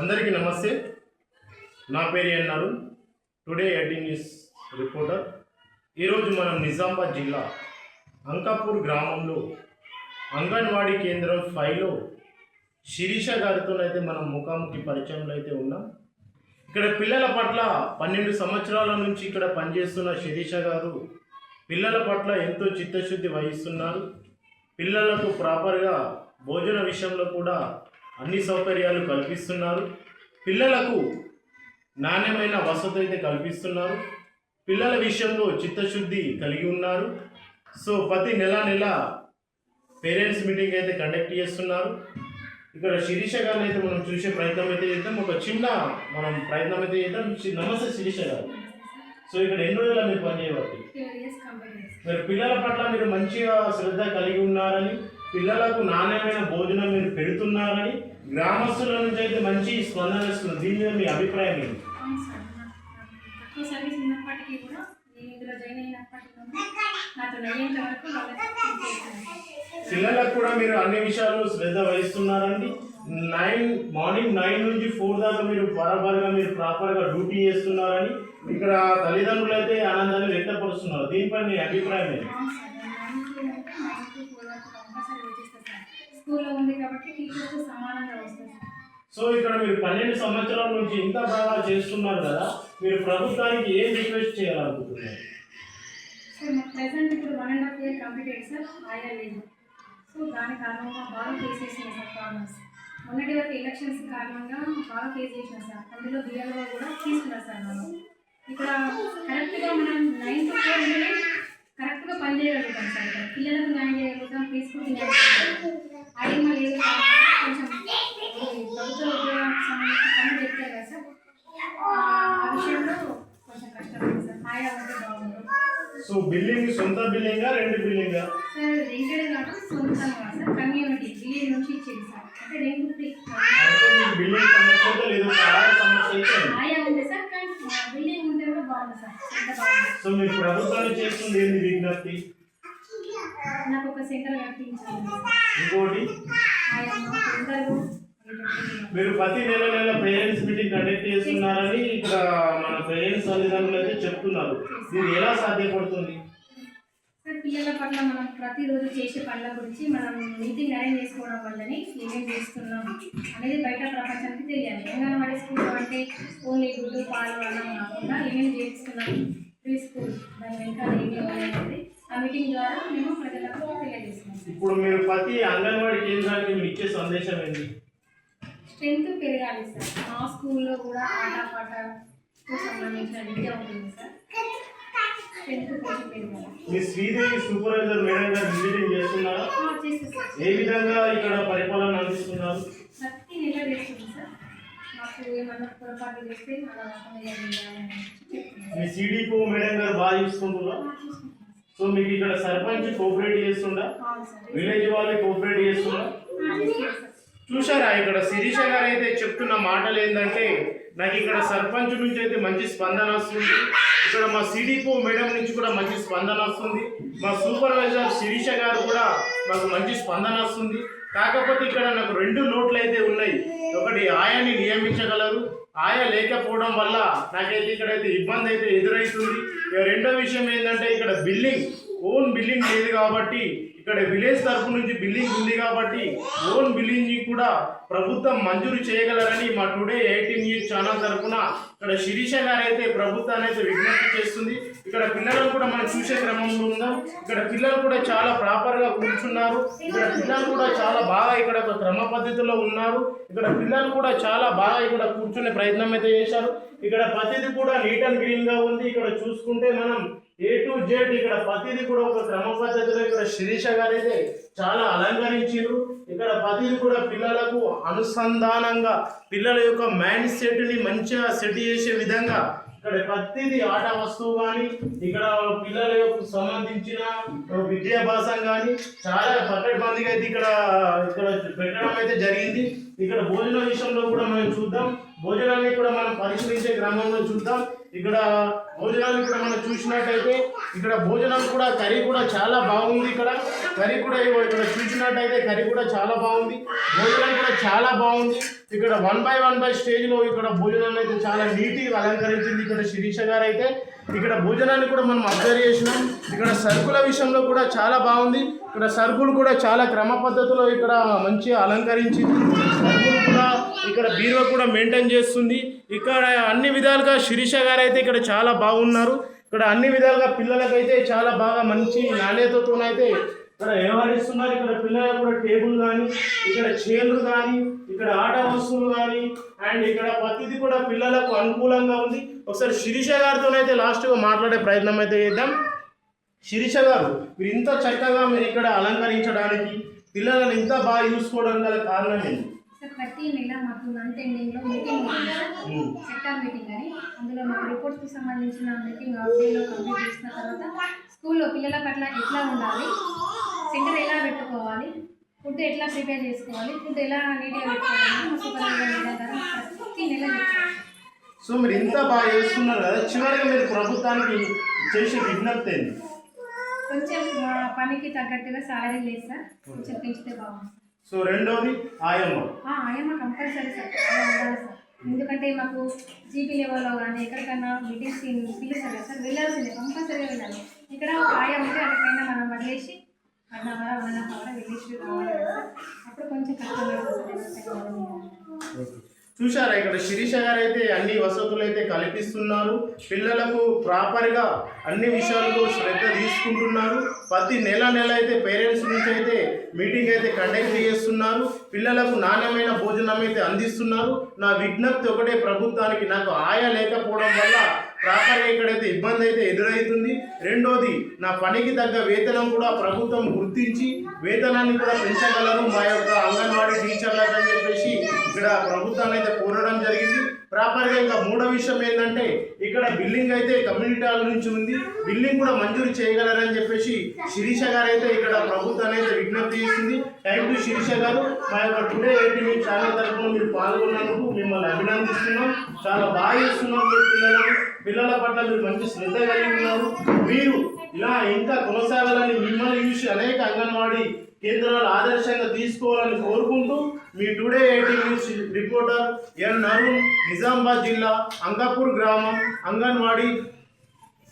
అందరికీ నమస్తే. నా పేరు అన్నారు టుడే ఎయిటీన్ న్యూస్ రిపోర్టర్ ఈరోజు మనం నిజామాబాద్ జిల్లా అంకాపూర్ గ్రామంలో అంగన్వాడీ కేంద్రం ఫైవ్లో శిరీష గారితోనైతే మనం ముఖాముఖి పరిచయంలో అయితే ఉన్నాం. ఇక్కడ పిల్లల పట్ల పన్నెండు సంవత్సరాల నుంచి ఇక్కడ పనిచేస్తున్న శిరీష గారు పిల్లల పట్ల ఎంతో చిత్తశుద్ధి వహిస్తున్నారు. పిల్లలకు ప్రాపర్గా భోజన విషయంలో కూడా అన్ని సౌకర్యాలు కల్పిస్తున్నారు. పిల్లలకు నాణ్యమైన వసతి అయితే కల్పిస్తున్నారు. పిల్లల విషయంలో చిత్తశుద్ధి కలిగి ఉన్నారు. సో ప్రతి నెల నెల పేరెంట్స్ మీటింగ్ అయితే కండక్ట్ చేస్తున్నారు. ఇక్కడ శిరీష గారిని అయితే మనం చూసే ప్రయత్నం అయితే చేద్దాం. ఒక చిన్న మనం ప్రయత్నం అయితే చేద్దాం. నమస్తే శిరీష గారు. సో ఇక్కడ ఎన్ని రోజుల మీరు కంపెనీస్ మీరు పిల్లల పట్ల మీరు మంచిగా శ్రద్ధ కలిగి ఉన్నారని పిల్లలకు నాణ్యమైన భోజనం మీరు పెడుతున్నారని గ్రామస్తుల నుంచి అయితే మంచి స్పందన వస్తుంది. దీని మీద మీ అభిప్రాయం ఏంటి? పిల్లలకు కూడా మీరు అన్ని విషయాల్లో శ్రద్ధ వహిస్తున్నారండి. నైన్ మార్నింగ్ నైన్ నుంచి ఫోర్ దాకా మీరు బరాబర్గా మీరు ప్రాపర్గా డ్యూటీ చేస్తున్నారని ఇక్కడ తల్లిదండ్రులు అయితే ఆనందాన్ని వ్యక్తపరుస్తున్నారు. దీనిపై మీ అభిప్రాయం ఏంటి అవును సార్ నేను nine to nine to four వరకు కంపల్సరీ వచ్చేస్తాను సార్ స్కూల్లో ఉంది కాబట్టి టీచర్స్ సమానంగా వస్తుంది సో ఇక్కడ మీరు పన్నెండు సంవత్సరాల నుంచి ఇంత బాగా చేస్తున్నారు కదా మీరు ప్రభుత్వానికి ఏం రిక్వెస్ట్ చేయాలనుకుంటున్నారు? సార్ మాకు ప్రెసెంట్ ఇప్పుడు one and half year complete అయ్యింది సార్ ఆయా లేదు సో దాని కారణంగా బాగా ఫేస్ చేసిన సార్ ప్రాబ్లమ్స్ మొన్నటి వరకు ఎలక్షన్స్ కారణంగా బాగా ఫేస్ చేసిన సార్. అందులో బియ్యంలో కూడా తీసుకున్నారు సార్ మనం ఇక్కడ కరెక్ట్గా మనం నైన్ టు ఫోర్ కరెక్ట్గా పని చేయగలుగుతాం సార్. పిల్లలకు న్యాయం చేయగలుగుతాం తీసుకుంటే న్యాయం చేయగలుగుతాం ఆడిమ లేదు కొంచెం ఈ ప్రభుత్వ ఉద్యోగానికి సంబంధించిన పనులు చెప్తారు కదా సార్ ఆ విషయంలో కొంచెం కష్టమైంది సార్ ఆయా ఉంటే బాగుంది సో బిల్డింగ్ సొంత బిల్డింగా రెండు బిల్డింగా సార్ రెంటెడ్ కాదు సొంతంగా సార్ కమ్యూనిటీ విలేజ్ నుంచి ఇచ్చేది సార్. అంటే రెండు బిల్డింగ్ సమస్య అయితే లేదు సమస్య అయితే. ఆయా ఉంది సార్ కానీ బిల్డింగ్ ఉంటే కూడా బాగుంది సార్. సో మీరు ప్రభుత్వాన్ని చేస్తుంది ఏంది విజ్ఞప్తి? నాకు ఒక సెంటర్ కట్టించాలి. ఇంకోటి? ఆయా మీరు ప్రతి నెల నెల పేరెంట్స్ మీటింగ్ కండక్ట్ చేస్తున్నారని ఇక్కడ మన పేరెంట్స్ తల్లిదండ్రులు అయితే చెప్తున్నారు. ఇది ఎలా సాధ్యపడుతుంది? సార్ పిల్లల పట్ల మనం ప్రతిరోజు చేసే పనుల గురించి మనం మీటింగ్ అరేంజ్ చేసుకోవడం వల్లనే ఏమేం చేస్తున్నాం అనేది బయట ప్రపంచానికి తెలియాలి. అంగన్వాడీ స్కూల్ అంటే ఓన్లీ గుడ్డు పాలు అన్నం కాకుండా ఏమేమి చేస్తున్నాం ప్రీ స్కూల్ దాని వెనకాల ఏమి అనేది ఆ మీటింగ్ ద్వారా మేము ప్రజలకు తెలియజేస్తున్నాం. ఇప్పుడు మీరు ప్రతి అంగన్వాడీ కేంద్రానికి మీరు ఇచ్చే సందేశం ఏంటి? స్ట్రెంత్ పెరగాలి సార్. మా స్కూల్లో కూడా ఆట పాటకు సంబంధించిన విద్య ఉంటుంది సార్. స్ట్రెంత్ కొంచెం పెరగాలి. మీ శ్రీదేవి సూపర్వైజర్ మేడం గారు విజిటింగ్ చేస్తున్నారా? ఏ విధంగా ఇక్కడ పరిపాలన అందిస్తున్నారు? ప్రతి నెల చేస్తుంది సార్. మాకు ఏమన్నా పొరపాటు చేస్తే అలా రకంగా చేయాలని చెప్తున్నాను మీ మేడం గారు బాగా చూసుకుంటున్నారు? సో మీకు ఇక్కడ సర్పంచ్ కోఆపరేట్ చేస్తుండా విలేజ్ వాళ్ళు కోఆపరేట్ చేస్తుండా ఆ, చేస్తాం సార్. చూసారా ఇక్కడ శిరీష గారు అయితే చెప్తున్న మాటలు ఏంటంటే నాకు ఇక్కడ సర్పంచ్ నుంచి అయితే మంచి స్పందన వస్తుంది. ఇక్కడ మా సిడిపో మేడం నుంచి కూడా మంచి స్పందన వస్తుంది. మా సూపర్వైజర్ శిరీష గారు కూడా మాకు మంచి స్పందన వస్తుంది. కాకపోతే ఇక్కడ నాకు రెండు నోట్లు అయితే ఉన్నాయి. ఒకటి ఆయాని నియమించగలరు. ఆయా లేకపోవడం వల్ల నాకైతే ఇక్కడైతే ఇబ్బంది అయితే ఎదురవుతుంది రెండో విషయం ఏంటంటే ఇక్కడ బిల్డింగ్ ఓన్ బిల్డింగ్ లేదు కాబట్టి ఇక్కడ విలేజ్ తరఫు నుంచి బిల్డింగ్ ఉంది కాబట్టి ఓన్ బిల్డింగ్ని కూడా ప్రభుత్వం మంజూరు చేయగలరని మా టుడే ఎయిటీ న్యూస్ ఛానల్ తరపున ఇక్కడ శిరీష గారు అయితే ప్రభుత్వాన్ని అయితే విజ్ఞప్తి చేస్తుంది. ఇక్కడ పిల్లలను కూడా మనం చూసే క్రమంలో ఉందాం. ఇక్కడ పిల్లలు కూడా చాలా ప్రాపర్గా కూర్చున్నారు. ఇక్కడ పిల్లలు కూడా చాలా బాగా ఇక్కడ ఒక క్రమ పద్ధతిలో ఉన్నారు. ఇక్కడ పిల్లలు కూడా చాలా బాగా ఇక్కడ కూర్చునే ప్రయత్నం అయితే చేశారు. ఇక్కడ ప్రతిదీ కూడా నీట్ అండ్ గ్రీన్గా ఉంది. ఇక్కడ చూసుకుంటే మనం ఏ టు జెడ్ ఇక్కడ ప్రతిది కూడా ఒక క్రమ పద్ధతిలో ఇక్కడ శిరీష గారు అయితే చాలా అలంకరించారు ఇక్కడ ప్రతిది కూడా పిల్లలకు అనుసంధానంగా పిల్లల యొక్క మైండ్ సెట్ని మంచిగా సెట్ చేసే విధంగా ఇక్కడ ప్రతిదీ ఆట వస్తువు కానీ ఇక్కడ పిల్లల యొక్క సంబంధించిన విద్యాభ్యాసం కానీ చాలా పకడ్బందీగా అయితే ఇక్కడ ఇక్కడ పెట్టడం అయితే జరిగింది. ఇక్కడ భోజన విషయంలో పరిశీలించే క్రమంలో చూద్దాం. ఇక్కడ భోజనాలు ఇక్కడ మనం చూసినట్టయితే ఇక్కడ భోజనం కూడా కర్రీ కూడా చాలా బాగుంది ఇక్కడ. కర్రీ కూడా ఇక్కడ చూసినట్టయితే కర్రీ కూడా చాలా బాగుంది. భోజనం కూడా చాలా బాగుంది. ఇక్కడ వన్ బై వన్ బై స్టేజ్లో ఇక్కడ భోజనాన్ని అయితే చాలా నీట్గా అలంకరించింది ఇక్కడ శిరీష గారు అయితే ఇక్కడ భోజనాన్ని కూడా మనం అబ్జర్వ్ చేసినాం. ఇక్కడ సరుకుల విషయంలో కూడా చాలా బాగుంది. ఇక్కడ సరుకులు కూడా చాలా క్రమ పద్ధతిలో ఇక్కడ మంచిగా అలంకరించింది. సరుకులు కూడా ఇక్కడ బీరువా కూడా మెయింటైన్ చేస్తుంది. ఇక్కడ అన్ని విధాలుగా శిరీష గారు అయితే ఇక్కడ చాలా బాగున్నారు. ఇక్కడ అన్ని విధాలుగా పిల్లలకైతే చాలా బాగా మంచి నాణ్యతతోనైతే ఇక్కడ వ్యవహరిస్తున్నారు. ఇక్కడ పిల్లలకు కూడా టేబుల్ కానీ ఇక్కడ చైర్లు కానీ ఇక్కడ ఆట వస్తువులు కానీ అండ్ ఇక్కడ ప్రతిదీ కూడా పిల్లలకు అనుకూలంగా ఉంది. ఒకసారి శిరీష గారితో అయితే లాస్ట్గా మాట్లాడే ప్రయత్నం అయితే చేద్దాం. శిరీష గారు మీరు ఇంత చక్కగా మీరు ఇక్కడ అలంకరించడానికి పిల్లలను ఇంత బాగా చూసుకోవడం గల కారణం ఏంటి? ప్రతి నెల మాకు మంత్ ఎండింగ్లో మీటింగ్ ఉంటుంది సార్. సెక్టార్ మీటింగ్ అని. అందులో మాకు రిపోర్ట్స్కి సంబంధించిన మీటింగ్ డేలో కంప్లీట్ చేసిన తర్వాత స్కూల్లో పిల్లల పట్ల ఎట్లా ఉండాలి? సెంటర్ ఎలా పెట్టుకోవాలి? ఫుడ్ ఎట్లా ప్రిపేర్ చేసుకోవాలి? ఫుడ్ ఎలా నీట్గా పెట్టుకోవాలి? సూపర్వైజర్ ప్రతి నెల సో మీరు ఇంత బాగా చేస్తున్నారు కదా చివరిగా మీరు ప్రభుత్వానికి చేసే విజ్ఞప్తి ఏంటి? కొంచెం మా పనికి తగ్గట్టుగా సాలరీ లేదు సార్. కొంచెం పెంచితే బాగుంది సో రెండోది ఆయమ్మ. ఆయమ్మ కంపల్సరీ సార్. ఎందుకంటే మాకు జీపీ లెవెల్లో కానీ ఎక్కడికైనా మీటింగ్స్ పిలుస్తారు కదా సార్ వెళ్ళాల్సిందే కంపల్సరీగా వెళ్ళాలి. ఇక్కడ ఆయా ఉంటే అక్కడికైనా మనం వదిలేసి one hour one half hour వెళ్ళేసి రావాలి అప్పుడు కొంచెం కష్టంగా చూశారా ఇక్కడ శిరీష గారు అయితే అన్ని వసతులు అయితే కల్పిస్తున్నారు. పిల్లలకు ప్రాపర్గా అన్ని విషయాలకు శ్రద్ధ తీసుకుంటున్నారు. ప్రతి నెల నెల అయితే పేరెంట్స్ నుంచి అయితే మీటింగ్ అయితే కండక్ట్ చేస్తున్నారు. పిల్లలకు నాణ్యమైన భోజనం అయితే అందిస్తున్నారు. నా విజ్ఞప్తి ఒకటే ప్రభుత్వానికి నాకు ఆయా లేకపోవడం వల్ల ప్రాపర్గా ఇక్కడైతే ఇబ్బంది అయితే ఎదురవుతుంది రెండోది నా పనికి తగ్గ వేతనం కూడా ప్రభుత్వం గుర్తించి వేతనాన్ని కూడా పెంచగలరు. మా యొక్క అంగన్వాడీ టీచర్లకు అని చెప్పేసి ఇక్కడ ప్రభుత్వాన్ని అయితే కోరడం జరిగింది. ప్రాపర్గా ఇంకా మూడో విషయం ఏంటంటే ఇక్కడ బిల్డింగ్ అయితే కమ్యూనిటీ హాల్ నుంచి ఉంది. బిల్డింగ్ కూడా మంజూరు చేయగలరని చెప్పేసి శిరీష గారు అయితే ఇక్కడ ప్రభుత్వాన్ని అయితే విజ్ఞప్తి చేస్తుంది థ్యాంక్ యూ శిరీష గారు. మా యొక్క టుడే ఎయిటీ ఛానల్ తరఫున మీరు పాల్గొన్నందుకు మిమ్మల్ని అభినందిస్తున్నాం. చాలా బాగా చేస్తున్నారు మీరు పిల్లలను. పిల్లల పట్ల మీరు మంచి శ్రద్ధ కలిగి ఉన్నారు. మీరు ఇలా ఇంకా కొనసాగాలని మిమ్మల్ని చూసి అనేక అంగన్వాడీ కేంద్రాలు ఆదర్శంగా తీసుకోవాలని కోరుకుంటూ మీ today eighty news reporter N Narun Nizamabad జిల్లా అంగాపూర్ గ్రామం అంగన్వాడీ